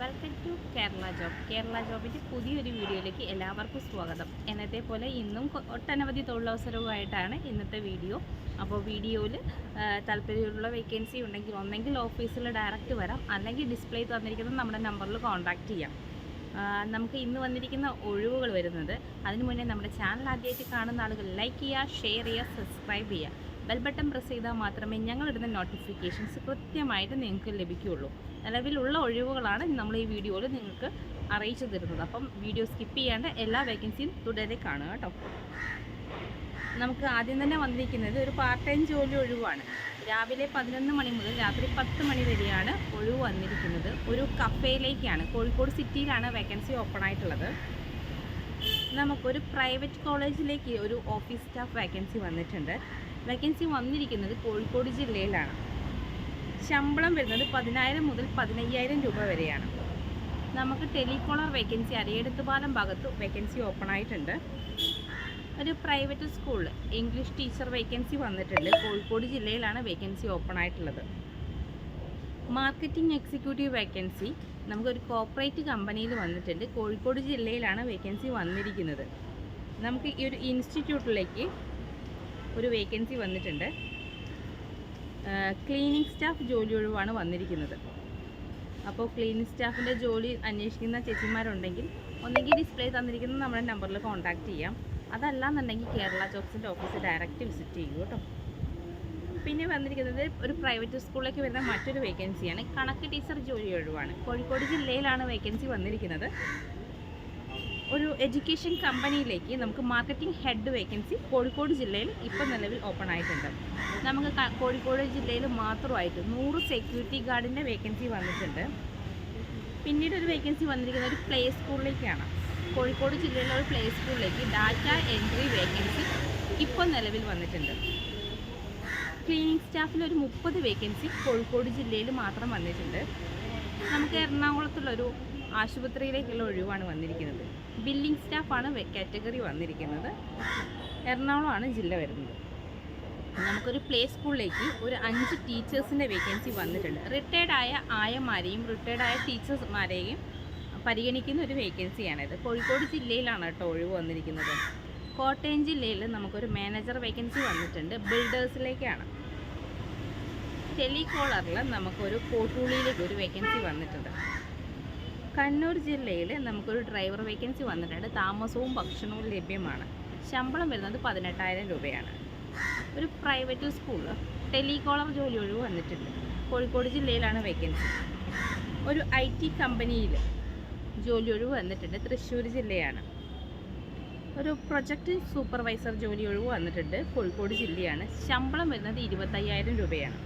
Welcome to Kerala job Kerala ജോബിന്റെ പുതിയൊരു വീഡിയോയിലേക്ക് എല്ലാവർക്കും സ്വാഗതം. എന്നത്തെ പോലെ ഇന്നും ഒട്ടനവധി തൊഴിലവസരവുമായിട്ടാണ് ഇന്നത്തെ വീഡിയോ. അപ്പോൾ വീഡിയോയിൽ താല്പര്യമുള്ള വേക്കൻസി ഉണ്ടെങ്കിൽ ഒന്നെങ്കിൽ ഓഫീസിൽ ഡയറക്റ്റ് വരാം. അല്ലെങ്കിൽ ഡിസ്പ്ലേ തന്നിരിക്കുന്ന നമ്മുടെ നമ്പറിൽ കോൺടാക്റ്റ് ചെയ്യാം. നമുക്ക് ഇന്ന് വന്നിരിക്കുന്ന ഒഴിവുകൾ വരുന്നത് അതിനു മുന്നേ നമ്മുടെ ചാനൽ ആദ്യമായിട്ട് കാണുന്ന ആളുകൾ ലൈക്ക് ചെയ്യുക ഷെയർ ചെയ്യുക സബ്സ്ക്രൈബ് ചെയ്യുക. ബെൽ ബട്ടൺ പ്രസ് ചെയ്താൽ മാത്രമേ ഞങ്ങൾ ഇടുന്ന നോട്ടിഫിക്കേഷൻസ് കൃത്യമായിട്ട് നിങ്ങൾക്ക് ലഭിക്കുകയുള്ളൂ. നിലവിലുള്ള ഒഴിവുകളാണ് നമ്മൾ ഈ വീഡിയോയിൽ നിങ്ങൾക്ക് അറിയിച്ചു തരുന്നത്. അപ്പം വീഡിയോ സ്കിപ്പ് ചെയ്യാണ്ട് എല്ലാ വേക്കൻസിയും തുടരെ കാണുക കേട്ടോ. നമുക്ക് ആദ്യം തന്നെ വന്നിരിക്കുന്നത് ഒരു പാർട്ട് ടൈം ജോലി ഒഴിവാണ്. രാവിലെ പതിനൊന്ന് മണി മുതൽ രാത്രി പത്ത് മണി വരെയാണ് ഒഴിവ് വന്നിരിക്കുന്നത്. ഒരു കഫേയിലേക്കാണ്. കോഴിക്കോട് സിറ്റിയിലാണ് വേക്കൻസി ഓപ്പൺ ആയിട്ടുള്ളത്. നമുക്കൊരു പ്രൈവറ്റ് കോളേജിലേക്ക് ഒരു ഓഫീസ് സ്റ്റാഫ് വേക്കൻസി വന്നിട്ടുണ്ട്. വേക്കൻസി വന്നിരിക്കുന്നത് കോഴിക്കോട് ജില്ലയിലാണ്. ശമ്പളം വരുന്നത് പതിനായിരം മുതൽ പതിനയ്യായിരം രൂപ വരെയാണ്. നമുക്ക് ടെലികോളർ വേക്കൻസി അരയെടുത്തുപാലം ഭാഗത്ത് വേക്കൻസി ഓപ്പൺ ആയിട്ടുണ്ട്. ഒരു പ്രൈവറ്റ് സ്കൂളിൽ ഇംഗ്ലീഷ് ടീച്ചർ വേക്കൻസി വന്നിട്ടുണ്ട്. കോഴിക്കോട് ജില്ലയിലാണ് വേക്കൻസി ഓപ്പൺ ആയിട്ടുള്ളത്. മാർക്കറ്റിംഗ് എക്സിക്യൂട്ടീവ് വേക്കൻസി നമുക്കൊരു കോപ്പറേറ്റ് കമ്പനിയിൽ വന്നിട്ടുണ്ട്. കോഴിക്കോട് ജില്ലയിലാണ് വേക്കൻസി വന്നിരിക്കുന്നത്. നമുക്ക് ഈ ഒരു ഇൻസ്റ്റിറ്റ്യൂട്ടിലേക്ക് ഒരു വേക്കൻസി വന്നിട്ടുണ്ട്. ക്ലീനിങ് സ്റ്റാഫ് ജോലി ഒഴിവാണ് വന്നിരിക്കുന്നത്. അപ്പോൾ ക്ലീനിങ് സ്റ്റാഫിന്റെ ജോലി അന്വേഷിക്കുന്ന ചേച്ചിമാരുണ്ടെങ്കിൽ ഒന്നെങ്കിൽ ഡിസ്പ്ലേ തന്നിരിക്കുന്ന നമ്മുടെ നമ്പറിൽ കോൺടാക്റ്റ് ചെയ്യാം. അതല്ല എന്നുണ്ടെങ്കിൽ കേരള ജോബ്സിന്റെ ഓഫീസ് ഡയറക്റ്റ് വിസിറ്റ് ചെയ്യൂ കേട്ടോ. പിന്നെ വന്നിരിക്കുന്നത് ഒരു പ്രൈവറ്റ് സ്കൂളിലേക്ക് വരുന്ന മറ്റൊരു വേക്കൻസിയാണ് കണക്ക് ടീച്ചർ ജോലി ഒഴിവാണ്. കോഴിക്കോട് ജില്ലയിലാണ് വേക്കൻസി വന്നിരിക്കുന്നത്. ഒരു എഡ്യൂക്കേഷൻ കമ്പനിയിലേക്ക് നമുക്ക് മാർക്കറ്റിംഗ് ഹെഡ് വേക്കൻസി കോഴിക്കോട് ജില്ലയിൽ ഇപ്പം നിലവിൽ ഓപ്പൺ ആയിട്ടുണ്ട്. നമുക്ക് കോഴിക്കോട് ജില്ലയിൽ മാത്രമായിട്ട് നൂറ് സെക്യൂരിറ്റി ഗാർഡിന്റെ വേക്കൻസി വന്നിട്ടുണ്ട്. പിന്നീട് ഒരു വേക്കൻസി വന്നിരിക്കുന്നത് ഒരു പ്ലേ സ്കൂളിലേക്കാണ് കോഴിക്കോട് ജില്ലയിലെ ഒരു പ്ലേ സ്കൂളിലേക്ക് ഡാറ്റ എൻട്രി വേക്കൻസി ഇപ്പോൾ നിലവിൽ വന്നിട്ടുണ്ട്. ക്ലീനിങ് സ്റ്റാഫിൽ ഒരു മുപ്പത് വേക്കൻസി കോഴിക്കോട് ജില്ലയിൽ മാത്രം വന്നിട്ടുണ്ട്. നമുക്ക് എറണാകുളത്തുള്ള ഒരു ആശുപത്രിയിലേക്കുള്ള ഒഴിവാണ് വന്നിരിക്കുന്നത്. ബില്ലിംഗ് സ്റ്റാഫാണ് കാറ്റഗറി വന്നിരിക്കുന്നത്. എറണാകുളമാണ് ജില്ല വരുന്നത്. നമുക്കൊരു പ്ലേ സ്കൂളിലേക്ക് ഒരു അഞ്ച് ടീച്ചേഴ്സിന്റെ വേക്കൻസി വന്നിട്ടുണ്ട്. റിട്ടയർഡായ ആയ ആയമാരെയും റിട്ടയർഡ് ആയ ടീച്ചേഴ്സ്മാരെയും പരിഗണിക്കുന്ന ഒരു വേക്കൻസിയാണിത് കോഴിക്കോട് ജില്ലയിലാണ് കേട്ടോ ഒഴിവ് വന്നിരിക്കുന്നത്. കോട്ടയം ജില്ലയിൽ നമുക്കൊരു മാനേജർ വേക്കൻസി വന്നിട്ടുണ്ട്. ബിൽഡേഴ്സിലേക്കാണ് ടെലികോളറിൽ നമുക്കൊരു കോട്ടൂളിയിലേക്ക് ഒരു വേക്കൻസി വന്നിട്ടുണ്ട്. കണ്ണൂർ ജില്ലയിൽ നമുക്കൊരു ഡ്രൈവർ വേക്കൻസി വന്നിട്ടുണ്ട്. താമസവും ഭക്ഷണവും ലഭ്യമാണ്. ശമ്പളം വരുന്നത് പതിനെട്ടായിരം രൂപയാണ്. ഒരു പ്രൈവറ്റ് സ്കൂളിൽ ടെലികോളർ ജോലി ഒഴിവ് വന്നിട്ടുണ്ട്. കോഴിക്കോട് ജില്ലയിലാണ് വേക്കൻസി ഒരു ഐ ടി കമ്പനിയിൽ ജോലി ഒഴിവ് വന്നിട്ടുണ്ട്. തൃശ്ശൂർ ജില്ലയാണ്. ഒരു പ്രൊജക്റ്റ് സൂപ്പർവൈസർ ജോലി ഒഴിവ് വന്നിട്ടുണ്ട്. കോഴിക്കോട് ജില്ലയാണ്. ശമ്പളം വരുന്നത് ഇരുപത്തയ്യായിരം രൂപയാണ്.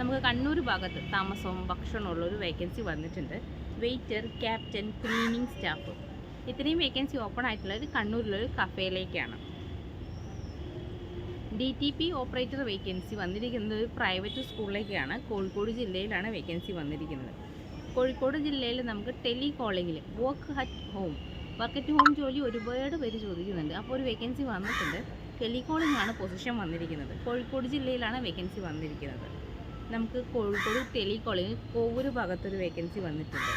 നമുക്ക് കണ്ണൂർ ഭാഗത്ത് താമസവും ഭക്ഷണമുള്ള ഒരു വേക്കൻസി വന്നിട്ടുണ്ട്. വെയിറ്റർ ക്യാപ്റ്റൻ ക്ലീനിങ് സ്റ്റാഫ് ഇത്രയും വേക്കൻസി ഓപ്പൺ ആയിട്ടുള്ളത് കണ്ണൂരിലൊരു കഫേയിലേക്കാണ് D T P operator vacancy വന്നിരിക്കുന്നത് ഒരു പ്രൈവറ്റ് സ്കൂളിലേക്കാണ് കോഴിക്കോട് ജില്ലയിലാണ് വേക്കൻസി വന്നിരിക്കുന്നത്. കോഴിക്കോട് ജില്ലയിൽ നമുക്ക് ടെലി കോളിങ്ങിൽ work at home work at home ജോലി ഒരുപാട് പേര് ചോദിക്കുന്നുണ്ട്. അപ്പോൾ ഒരു വേക്കൻസി വന്നിട്ടുണ്ട്. ടെലികോളിംഗ് ആണ് പൊസിഷൻ വന്നിരിക്കുന്നത്. കോഴിക്കോട് ജില്ലയിലാണ് വേക്കൻസി വന്നിരിക്കുന്നത്. നമുക്ക് കോഴിക്കോട് ടെലികോളിംഗ് കോവൂര് ഭാഗത്തൊരു വേക്കൻസി വന്നിട്ടുണ്ട്.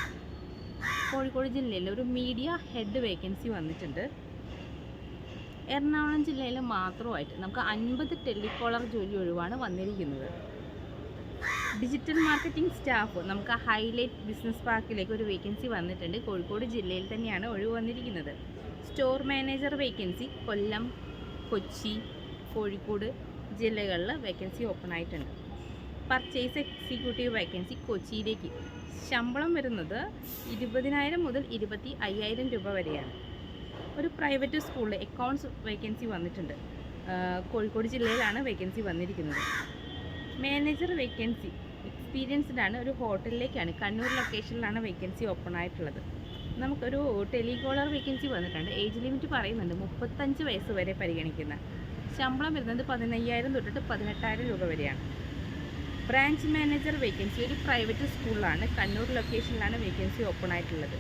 കോഴിക്കോട് ജില്ലയിൽ ഒരു മീഡിയ ഹെഡ് വേക്കൻസി വന്നിട്ടുണ്ട്. എറണാകുളം ജില്ലയിൽ മാത്രമായിട്ട് നമുക്ക് അൻപത് ടെലികോളർ ജോലി ഒഴിവാണ് വന്നിരിക്കുന്നത്. ഡിജിറ്റൽ മാർക്കറ്റിംഗ് സ്റ്റാഫ് നമുക്ക് ഹൈലൈറ്റ് ബിസിനസ് പാർക്കിലേക്ക് ഒരു വേക്കൻസി വന്നിട്ടുണ്ട്. കോഴിക്കോട് ജില്ലയിൽ തന്നെയാണ് ഒഴിവ് വന്നിരിക്കുന്നത്. Store manager vacancy Kollam Kochi Kozhikode ജില്ലകളിൽ വേക്കൻസി ഓപ്പൺ ആയിട്ടുണ്ട്. പർച്ചേസ് എക്സിക്യൂട്ടീവ് വേക്കൻസി കൊച്ചിയിലേക്ക്. ശമ്പളം വരുന്നത് ഇരുപതിനായിരം മുതൽ ഇരുപത്തി അയ്യായിരം രൂപ വരെയാണ്. ഒരു പ്രൈവറ്റ് സ്കൂളിൽ അക്കൗണ്ട്സ് വേക്കൻസി വന്നിട്ടുണ്ട്. കോഴിക്കോട് ജില്ലയിലാണ് വേക്കൻസി വന്നിരിക്കുന്നത്. മാനേജർ വേക്കൻസി എക്സ്പീരിയൻസ്ഡ് ആണ്. ഒരു ഹോട്ടലിലേക്കാണ്. കണ്ണൂർ ലൊക്കേഷനിലാണ് വേക്കൻസി ഓപ്പൺ ആയിട്ടുള്ളത്. നമുക്കൊരു ടെലികോളർ വേക്കൻസി വന്നിട്ടുണ്ട്. ഏജ് ലിമിറ്റ് പറയുന്നുണ്ട്. മുപ്പത്തഞ്ച് വയസ്സ് വരെ പരിഗണിക്കുന്ന. ശമ്പളം വരുന്നത് പതിനയ്യായിരം തൊട്ടിട്ട് പതിനെട്ടായിരം രൂപ വരെയാണ്. ബ്രാഞ്ച് മാനേജർ വേക്കൻസി ഒരു പ്രൈവറ്റ് സ്കൂളിലാണ് കണ്ണൂർ ലൊക്കേഷനിലാണ് വേക്കൻസി ഓപ്പൺ ആയിട്ടുള്ളത്.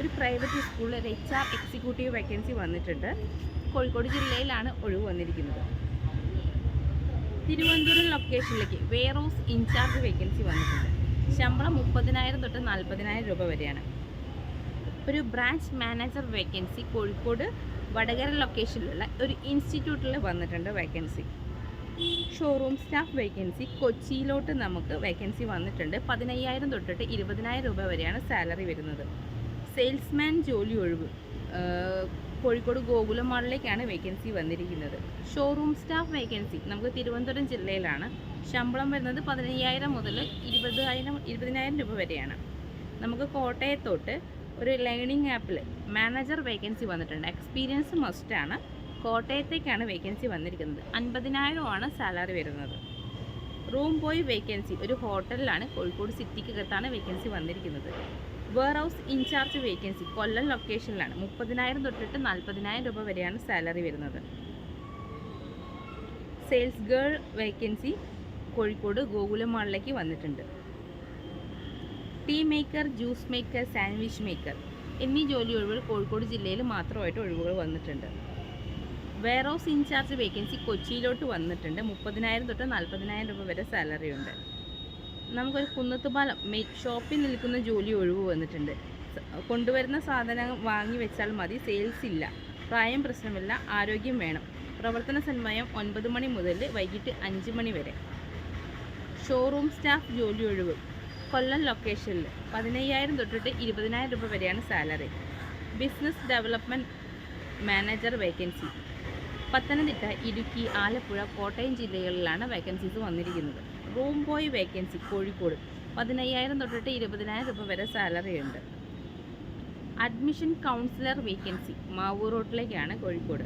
ഒരു പ്രൈവറ്റ് സ്കൂളിൽ ഒരു എച്ച് ആർ എക്സിക്യൂട്ടീവ് വേക്കൻസി വന്നിട്ടുണ്ട്. കോഴിക്കോട് ജില്ലയിലാണ് ഒഴിവ് വന്നിരിക്കുന്നത്. തിരുവനന്തപുരം ലൊക്കേഷനിലേക്ക് വെയർ ഹൗസ് ഇൻചാർജ് വേക്കൻസി വന്നിട്ടുണ്ട്. ശമ്പളം മുപ്പതിനായിരം തൊട്ട് നാൽപ്പതിനായിരം രൂപ വരെയാണ്. ഒരു branch manager vacancy Kozhikode Vadakara ലൊക്കേഷനിലുള്ള ഒരു ഇൻസ്റ്റിറ്റ്യൂട്ടിൽ വന്നിട്ടുണ്ട് വേക്കൻസി ഷോറൂം സ്റ്റാഫ് വേക്കൻസി കൊച്ചിയിലോട്ട് നമുക്ക് വേക്കൻസി വന്നിട്ടുണ്ട്. പതിനയ്യായിരം തൊട്ടിട്ട് ഇരുപതിനായിരം രൂപ വരെയാണ് സാലറി വരുന്നത്. സെയിൽസ്മാൻ ജോലി ഒഴിവ് കോഴിക്കോട് ഗോകുലം മാളിലേക്കാണ് വേക്കൻസി വന്നിരിക്കുന്നത്. ഷോറൂം സ്റ്റാഫ് വേക്കൻസി നമുക്ക് തിരുവനന്തപുരം ജില്ലയിലാണ്. ശമ്പളം വരുന്നത് പതിനയ്യായിരം മുതൽ ഇരുപതിനായിരം ഇരുപതിനായിരം രൂപ വരെയാണ്. നമുക്ക് കോട്ടയത്തോട്ട് ഒരു ലേണിംഗ് ആപ്പിൽ മാനേജർ വേക്കൻസി വന്നിട്ടുണ്ട്. എക്സ്പീരിയൻസ് മസ്റ്റാണ് കോട്ടയത്തേക്കാണ് വേക്കൻസി വന്നിരിക്കുന്നത്. അൻപതിനായിരമാണ് സാലറി വരുന്നത്. റൂം ബോയ് വേക്കൻസി ഒരു ഹോട്ടലിലാണ് കോഴിക്കോട് സിറ്റിക്കകത്താണ് വേക്കൻസി വന്നിരിക്കുന്നത്. Warehouse in charge vacancy Kollam ലൊക്കേഷനിലാണ് മുപ്പതിനായിരം തൊട്ടിട്ട് നാൽപ്പതിനായിരം രൂപ വരെയാണ് സാലറി വരുന്നത്. Sales girl vacancy Kozhikode Gokulam മാളിലേക്ക് വന്നിട്ടുണ്ട്. Tea maker juice maker sandwich maker എന്നീ ജോലി ഒഴിവുകൾ കോഴിക്കോട് ജില്ലയിൽ മാത്രമായിട്ട് ഒഴിവുകൾ വന്നിട്ടുണ്ട്. വെയർ ഹൗസ് ഇൻചാർജ് വേക്കൻസി കൊച്ചിയിലോട്ട് വന്നിട്ടുണ്ട്. മുപ്പതിനായിരം തൊട്ട് നാൽപ്പതിനായിരം രൂപ വരെ സാലറി ഉണ്ട്. നമുക്കൊരു കുന്നത്തുപാലം മെയ് ഷോപ്പിൽ നിൽക്കുന്ന ജോലി ഒഴിവ് വന്നിട്ടുണ്ട്. കൊണ്ടുവരുന്ന സാധനം വാങ്ങി വെച്ചാൽ മതി. സെയിൽസ് ഇല്ല. പ്രായം പ്രശ്നമില്ല. ആരോഗ്യം വേണം. പ്രവർത്തന സമയം ഒൻപത് മണി മുതൽ വൈകിട്ട് അഞ്ച് മണി വരെ. ഷോറൂം സ്റ്റാഫ് ജോലി ഒഴിവ്. കൊല്ലം ലൊക്കേഷനിൽ പതിനയ്യായിരം തൊട്ടിട്ട് ഇരുപതിനായിരം രൂപ വരെയാണ് salary. Business development manager vacancy. Pathanamthitta Idukki Alappuzha Kottayam ജില്ലകളിലാണ് വേക്കൻസീസ് വന്നിരിക്കുന്നത്. Room boy vacancy Kozhikode. പതിനയ്യായിരം തൊട്ടിട്ട് ഇരുപതിനായിരം രൂപ വരെ സാലറി ഉണ്ട്. അഡ്മിഷൻ കൗൺസിലർ വേക്കൻസി മാവൂർ റോട്ടിലേക്കാണ് കോഴിക്കോട്.